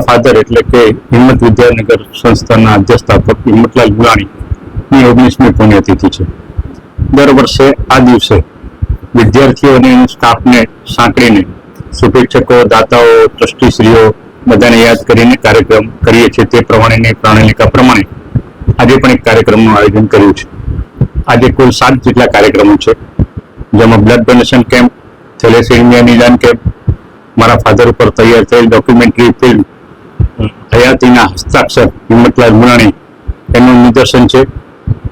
મારા ફાધર એટલે કે હિંમત વિદ્યાનગર સંસ્થાના અધ્યસ્થાપક હિંમતલાલ ગુલાણીની ઓગણીસમી પુણ્યતિથિ છે. દર વર્ષે આ દિવસે વિદ્યાર્થીઓ અને સ્ટાફને સાંકળીને શુભેચ્છકો, દાતાઓ, ટ્રસ્ટીશ્રીઓ બધાને યાદ કરીને કાર્યક્રમ કરીએ છીએ. તે પ્રમાણેની પ્રણાલિકા પ્રમાણે આજે પણ એક કાર્યક્રમનું આયોજન કર્યું છે. આજે કુલ સાત જેટલા કાર્યક્રમો છે. જેમાં બ્લડ ડોનેશન કેમ્પ, થેલેસેમિયા નિદાન કેમ્પ, મારા ફાધર ઉપર તૈયાર થયેલ ડોક્યુમેન્ટરી ફિલ્મ હયાતીના હસ્તાક્ષર હિંમતલાલ મુરાણી એનું નિદર્શન છે.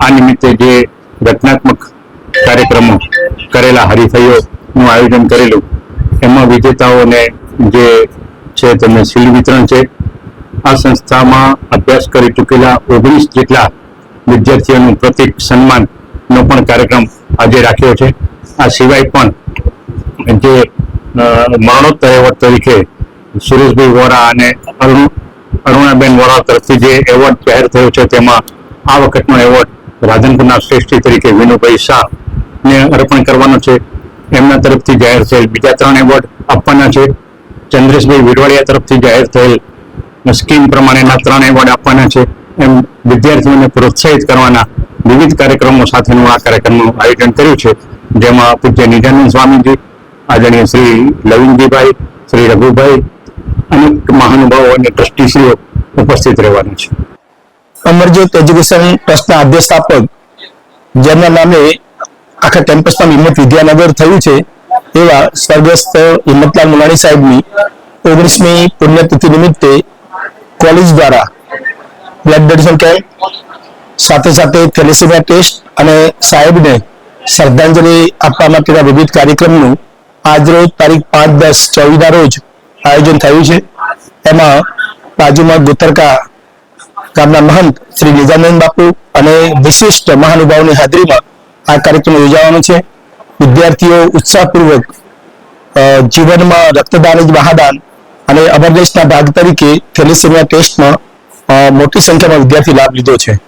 આ નિમિત્તે જે રચનાત્મક કાર્યક્રમો કરેલા હરીફાઈઓનું આયોજન કરેલું, એમાં વિજેતાઓને જે છે તેમને શિલ્ડ વિતરણ છે. આ સંસ્થામાં અભ્યાસ કરી ચૂકેલા ઓગણીસ જેટલા વિદ્યાર્થીઓનું પ્રતિક સન્માનનો પણ કાર્યક્રમ આજે રાખ્યો છે. આ સિવાય પણ જે મરણોત્તર એવોર્ડ તરીકે સુરેશભાઈ વોરા અને અરુણ અરુણાબેન વોરા તરફથી જે એવોર્ડ જાહેર થયો છે, તેમાં આ વખતનો એવોર્ડ રાધનપુરના શ્રેષ્ઠી તરીકે વિનુભાઈ શાહ ને અર્પણ કરવાનો છે. એમના તરફથી જાહેર થયેલ બીજા ત્રણ એવોર્ડ આપવાના છે. ચંદ્રેશભાઈ વિરવાડિયા તરફથી જાહેર થયેલ સ્કીમ પ્રમાણેના ત્રણ એવોર્ડ આપવાના છે. એમ વિદ્યાર્થીઓને પ્રોત્સાહિત કરવાના વિવિધ કાર્યક્રમો સાથેનું આ કાર્યક્રમનું આયોજન કર્યું છે. જેમાં પૂજ્ય નિજાનંદ સ્વામીજી, આદરણીય શ્રી લવિંગજીભાઈ, શ્રી રઘુભાઈ અનેક મહાનુભાવો અને ટ્રસ્ટીશ્રીઓ ઉપસ્થિત રહેવાના છે. અમરજ્યોત એજ્યુકેશન ટ્રસ્ટના અધ્યક્ષાપક જેમના નામે આખા કેમ્પસમાં હિંમત વિદ્યાનગર થયું છે, એવા સ્વર્ગસ્થ હિંમતલાલ મુલાણી સાહેબની ઓગણીસમી પુણ્યતિથિ નિમિત્તે કોલેજ દ્વારા બ્લડ ડોનેશન કેમ્પ, સાથે સાથે થેલેસીમિયા ટેસ્ટ અને સાહેબને શ્રદ્ધાંજલિ આપવા માટેના વિવિધ કાર્યક્રમનું આજરોજ તારીખ પાંચ દસ ચોવીસના રોજ આયોજન થયું છે. એમાં બાજુમાં ગોતરકા ગામના મહંત શ્રી નિજાનંદ બાપુ અને વિશિષ્ટ મહાનુભાવની હાજરીમાં આ કાર્યક્રમ યોજાવાનો છે. વિદ્યાર્થીઓ ઉત્સાહપૂર્વક જીવનમાં રક્તદાન જ મહાદાન અને અમરદેશના ભાગ તરીકે થેલેસેમિયા ટેસ્ટમાં મોટી સંખ્યામાં વિદ્યાર્થી લાભ લીધો છે.